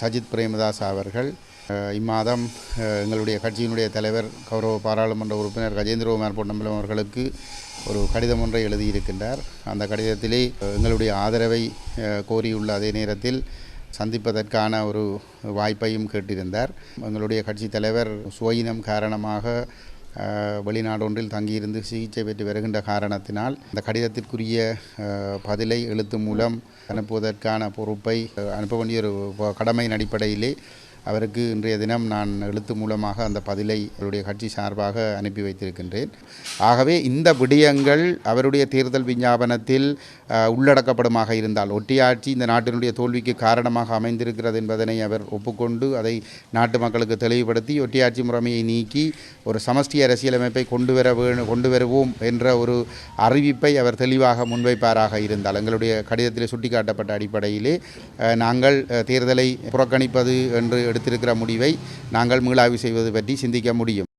சஜித் பிரேமதாஸ் அவர்கள் இம்மாதம் எங்களுடைய கட்சியினுடைய தலைவர் கௌரவ பாராளுமன்ற உறுப்பினர் கஜேந்திரகுமார் பொன்னம்பலம் அவர்களுக்கு ஒரு கடிதம் ஒன்றை எழுதியிருக்கின்றார். அந்த கடிதத்திலே எங்களுடைய ஆதரவை கோரியுள்ள அதே நேரத்தில் சந்திப்பதற்கான ஒரு வாய்ப்பையும் கேட்டிருந்தார். எங்களுடைய கட்சி தலைவர் சுயினம் காரணமாக வெளிநாடொன்றில் வெளிநாடு ஒன்றில் தங்கியிருந்து சிகிச்சை பெற்று வருகின்ற காரணத்தினால் அந்த கடிதத்திற்குரிய பதிலை எழுத்து மூலம் அனுப்புவதற்கான பொறுப்பை அனுப்ப வேண்டிய ஒரு கடமையின் அடிப்படையிலே அவருக்கு இன்றைய தினம் நான் எழுத்து மூலமாக அந்த பதிலை அவருடைய கட்சி சார்பாக அனுப்பி வைத்திருக்கின்றேன். ஆகவே இந்த விடயங்கள் அவருடைய தேர்தல் விஞ்ஞாபனத்தில் அஹ், உள்ளடக்கப்படுமாக இருந்தால் ஒட்டியாட்சி இந்த நாட்டினுடைய தோல்விக்கு காரணமாக அமைந்திருக்கிறது என்பதனை அவர் ஒப்புக்கொண்டு அதை நாட்டு மக்களுக்கு தெளிவுபடுத்தி ஒட்டியாட்சி முறைமையை நீக்கி ஒரு சமஷ்டி அரசியலமைப்பை கொண்டு வர கொண்டு வருவோம் என்ற ஒரு அறிவிப்பை அவர் தெளிவாக முன்வைப்பாராக இருந்தால் எங்களுடைய கடிதத்தில் சுட்டிக்காட்டப்பட்ட அடிப்படையிலே நாங்கள் தேர்தலை புறக்கணிப்பது என்று எடுத்திருக்கிற முடிவை நாங்கள் மீளாய்வு செய்வது பற்றி சிந்திக்க முடியும்.